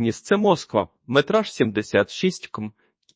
Місце Москва, метраж 76 км,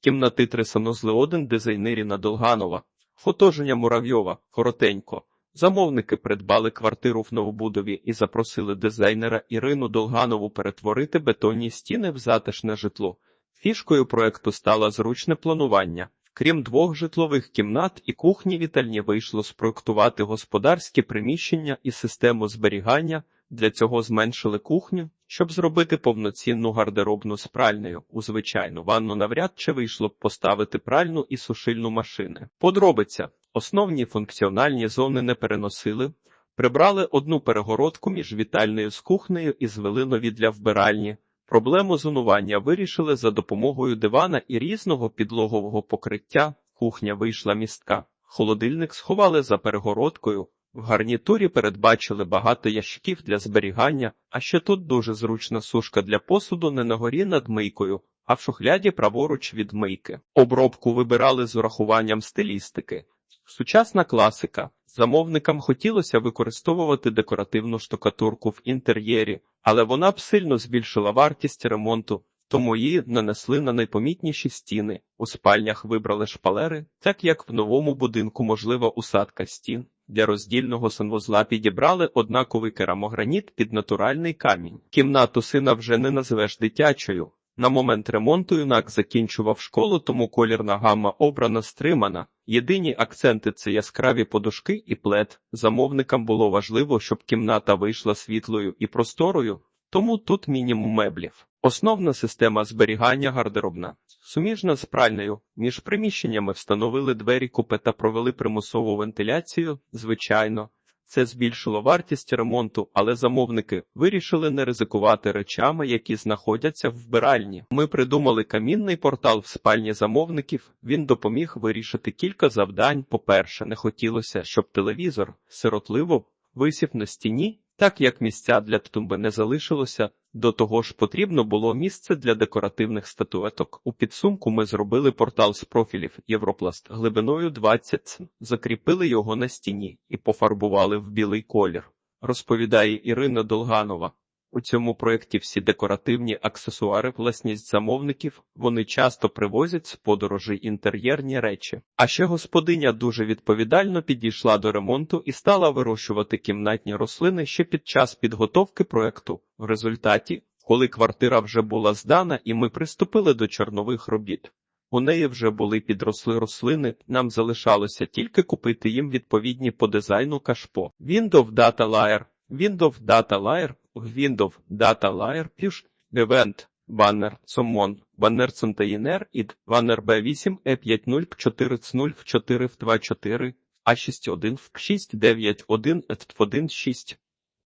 кімнати три санузли 1 дизайнеріна Долганова, фотоження Муравйова, коротенько. Замовники придбали квартиру в Новобудові і запросили дизайнера Ірину Долганову перетворити бетонні стіни в затишне житло. Фішкою проекту стало зручне планування. Крім двох житлових кімнат і кухні вітальні вийшло спроектувати господарські приміщення і систему зберігання. Для цього зменшили кухню, щоб зробити повноцінну гардеробну з пральнею. У звичайну ванну навряд чи вийшло б поставити пральну і сушильну машини. Подробиця. Основні функціональні зони не переносили. Прибрали одну перегородку між вітальнею з кухнею і звели нові для вбиральні. Проблему зонування вирішили за допомогою дивана і різного підлогового покриття. Кухня вийшла містка. Холодильник сховали за перегородкою. В гарнітурі передбачили багато ящиків для зберігання, а ще тут дуже зручна сушка для посуду не на горі над мийкою, а в шухляді праворуч від мийки. Обробку вибирали з урахуванням стилістики. Сучасна класика. Замовникам хотілося використовувати декоративну штукатурку в інтер'єрі, але вона б сильно збільшила вартість ремонту, тому її нанесли на найпомітніші стіни. У спальнях вибрали шпалери, так як в новому будинку можлива усадка стін. Для роздільного санвузла підібрали однаковий керамограніт під натуральний камінь. Кімнату сина вже не назвеш дитячою. На момент ремонту юнак закінчував школу, тому колірна гамма обрана стримана. Єдині акценти це яскраві подушки і плед. Замовникам було важливо, щоб кімната вийшла світлою і просторою, тому тут мінімум меблів. Основна система зберігання гардеробна. Суміжна з пральнею. Між приміщеннями встановили двері купе та провели примусову вентиляцію. Звичайно, це збільшило вартість ремонту, але замовники вирішили не ризикувати речами, які знаходяться в вбиральні. Ми придумали камінний портал в спальні замовників. Він допоміг вирішити кілька завдань. По-перше, не хотілося, щоб телевізор сиротливо висів на стіні, так як місця для тумби не залишилося. До того ж, потрібно було місце для декоративних статуеток. У підсумку ми зробили портал з профілів Європласт глибиною 20 см, закріпили його на стіні і пофарбували в білий колір. Розповідає Ірина Долганова. У цьому проєкті всі декоративні аксесуари, власність замовників, вони часто привозять з подорожі інтер'єрні речі. А ще господиня дуже відповідально підійшла до ремонту і стала вирощувати кімнатні рослини ще під час підготовки проєкту. В результаті, коли квартира вже була здана і ми приступили до чорнових робіт. У неї вже були підросли рослини, нам залишалося тільки купити їм відповідні по дизайну кашпо. Windows Data Layer, Windows Data Layer, Windows Data Layer, Push, Event, Banner, Summon, Banner Container, id, Banner B8, E50, 4 4 24, A61, 691, F16.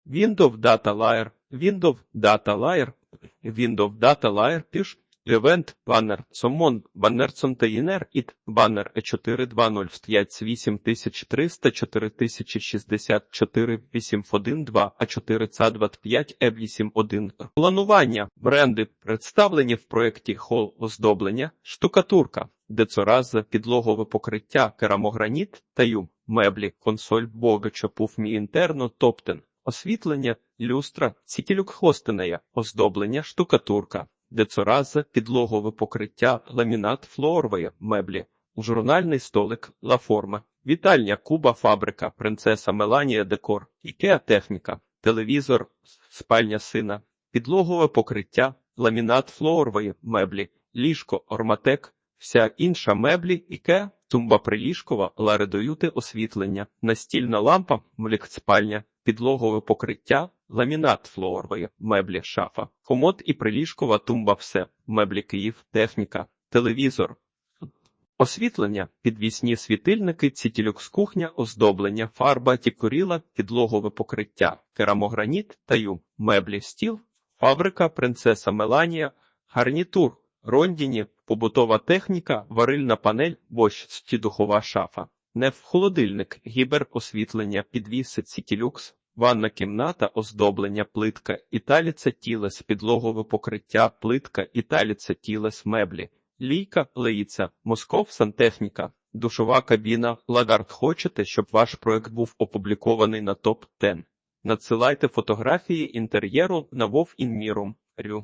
Windows Data Layer, Windows Data Layer, Windows Data Layer, Push, Event, баннер, Сомон, баннер Контейнер, ід, баннер E420 8300 4064 812 A4 c 25 E81. Планування, бренди. Представлені в проєкті хол оздоблення, штукатурка, децораза, підлогове покриття, керамограніт, таю, меблі, консоль, бога, чопув мі інтерно, топтен, освітлення, люстра, цітілюк хостинея, оздоблення, штукатурка децораза, підлогове покриття, ламінат флоорової меблі, журнальний столик, лаформа, вітальня, куба, фабрика, принцеса Меланія, декор, ікеа техніка, телевізор, спальня сина, підлогове покриття, ламінат флоорової меблі, ліжко, орматек, вся інша меблі, іке, тумба приліжкова, ларедоюти освітлення, настільна лампа, млік спальня, підлогове покриття, ламінат флоорової, меблі, шафа, комод і приліжкова тумба все, меблі Київ, техніка, телевізор. Освітлення, підвісні світильники, цітілюкс кухня, оздоблення, фарба, тікоріла, підлогове покриття, керамограніт, таю, меблі, стіл, фабрика, принцеса Меланія, гарнітур, рондіні, побутова техніка, варильна панель, борщ, духова шафа. Неф холодильник, гіберосвітлення, підвіси, цітілюкс, ванна кімната, оздоблення, плитка, італіця тілес, підлогове покриття, плитка, італіця тілес, меблі, лійка, леїця, москов, сантехніка, душова кабіна, лагард. Хочете, щоб ваш проект був опублікований на топ 10 Надсилайте фотографії інтер'єру на Вов Інмірум. Рю.